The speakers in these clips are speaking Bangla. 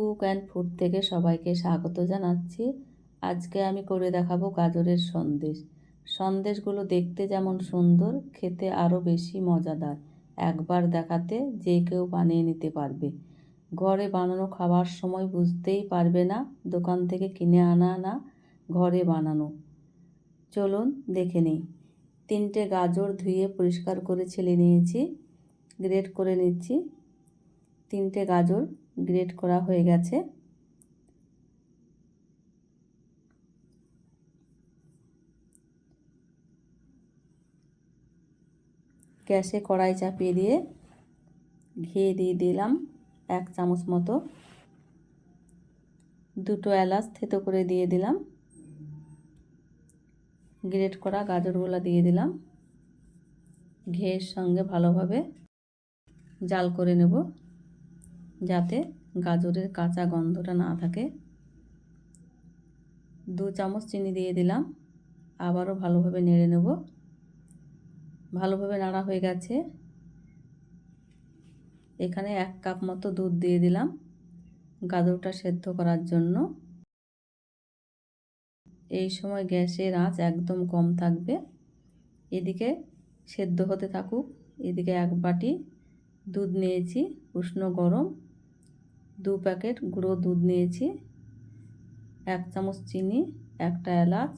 কুক অ্যান্ড ফুড থেকে সবাইকে স্বাগত জানাচ্ছি। আজকে আমি করে দেখাবো গাজরের সন্দেশ। সন্দেশগুলো দেখতে যেমন সুন্দর, খেতে আরও বেশি মজাদার। একবার দেখাতে যে কেউ বানিয়ে নিতে পারবে। ঘরে বানানো খাবার সময় বুঝতেই পারবে না, দোকান থেকে কিনে আনা না, ঘরে বানানো। চলুন দেখে নিই। তিনটে গাজর ধুয়ে পরিষ্কার করে ছেলে নিয়েছি, গ্রেট করে নিচ্ছি। তিনটে গাজর গ্রেট করা হয়ে গেছে। গ্যাসে কড়াই চাপিয়ে দিয়ে ঘি দিয়ে দিলাম এক চামচ মতো। দুটো এলাচ থেতো করে দিয়ে দিলাম। গ্রেট করা গাজরগুলো দিয়ে দিলাম। ঘিয়ের সঙ্গে ভালোভাবে জাল করে নেব। যাতে গাজরের কাঁচা গন্ধটা না থাকে। দু চামচ চিনি দিয়ে দিলাম। আবারও ভালোভাবে নেড়ে নেব। ভালোভাবে নাড়া হয়ে গেছে। এখানে এক কাপ মতো দুধ দিয়ে দিলাম গাজরটা সেদ্ধ করার জন্য। এই সময় গ্যাসের আঁচ একদম কম থাকবে। এদিকে সেদ্ধ হতে থাকুক, এদিকে এক বাটি দুধ নিয়েছি, উষ্ণ গরম। দু প্যাকেট গুঁড়ো দুধ নিয়েছি, এক চামচ চিনি, একটা এলাচ,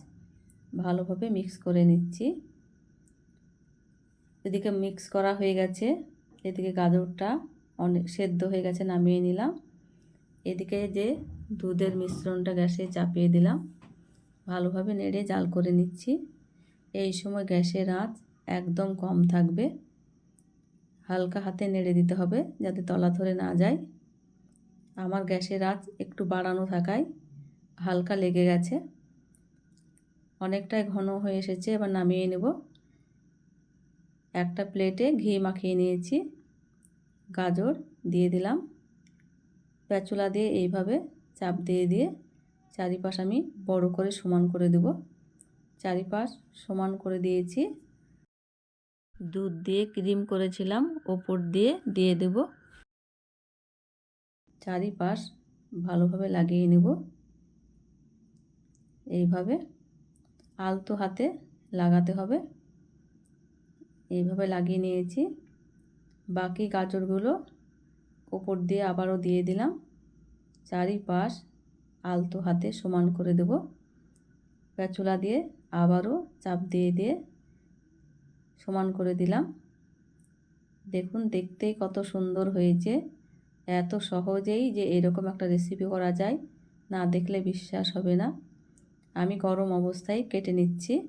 ভালোভাবে মিক্স করে নিচ্ছি। এদিকে মিক্স করা হয়ে গেছে, এদিকে গাজরটা অনেক সেদ্ধ হয়ে গেছে নামিয়ে নিলাম। এদিকে যে দুধের মিশ্রণটা গ্যাসে চাপিয়ে দিলাম, ভালোভাবে নেড়ে জাল করে নিচ্ছি। এই সময় গ্যাসের আঁচ একদম কম থাকবে, হালকা হাতে নেড়ে দিতে হবে যাতে তলা ধরে না যায়। আমার গ্যাসের আঁচ একটু বাড়ানো থাকায় হালকা লেগে গেছে। অনেকটাই ঘন হয়ে এসেছে, এবার নামিয়ে নেব। একটা প্লেটে ঘি মাখিয়ে নিয়েছি, গাজর দিয়ে দিলাম। প্যাচুলা দিয়ে এইভাবে চাপ দিয়ে দিয়ে চারিপাশ আমি বড় করে সমান করে দেব। চারিপাশ সমান করে দিয়েছি। দুধ দিয়ে ক্রিম করেছিলাম, ওপর দিয়ে দিয়ে দেব। চারিপাশ ভালোভাবে লাগিয়ে নেব। এইভাবে আলতো হাতে লাগাতে হবে। এইভাবে লাগিয়ে নিয়েছি। বাকি গাজরগুলো ওপর দিয়ে আবারও দিয়ে দিলাম। চারিপাশ আলতো হাতে সমান করে দেব। প্যাচুলা দিয়ে আবারও চাপ দিয়ে দিয়ে সমান করে দিলাম। দেখুন, দেখতেই কত সুন্দর হয়েছে। এত সহজেই যে এরকম একটা রেসিপি করা যায়, না দেখলে বিশ্বাস হবে না। আমি গরম অবস্থায় কেটে নিচ্ছি।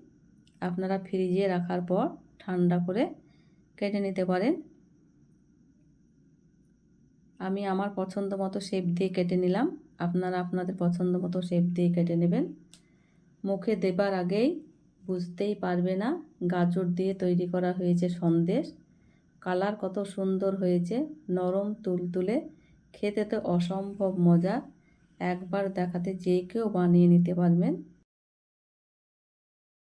আপনারা ফ্রিজে রাখার পর ঠান্ডা করে কেটে নিতে পারেন। আমি আমার পছন্দ মতো শেপ দিয়ে কেটে নিলাম। আপনারা আপনাদের পছন্দ মতো শেপ দিয়ে কেটে নেবেন। মুখে দেবার আগেই বুঝতেই পারবে না, গাজর দিয়ে তৈরি করা হয়েছে সন্দেশ। কালার কত সুন্দর হয়েছে, নরম তুলতুলে, খেতে তো অসম্ভব মজা। একবার দেখাতে যে কেউ বানিয়ে নিতে পারবেন।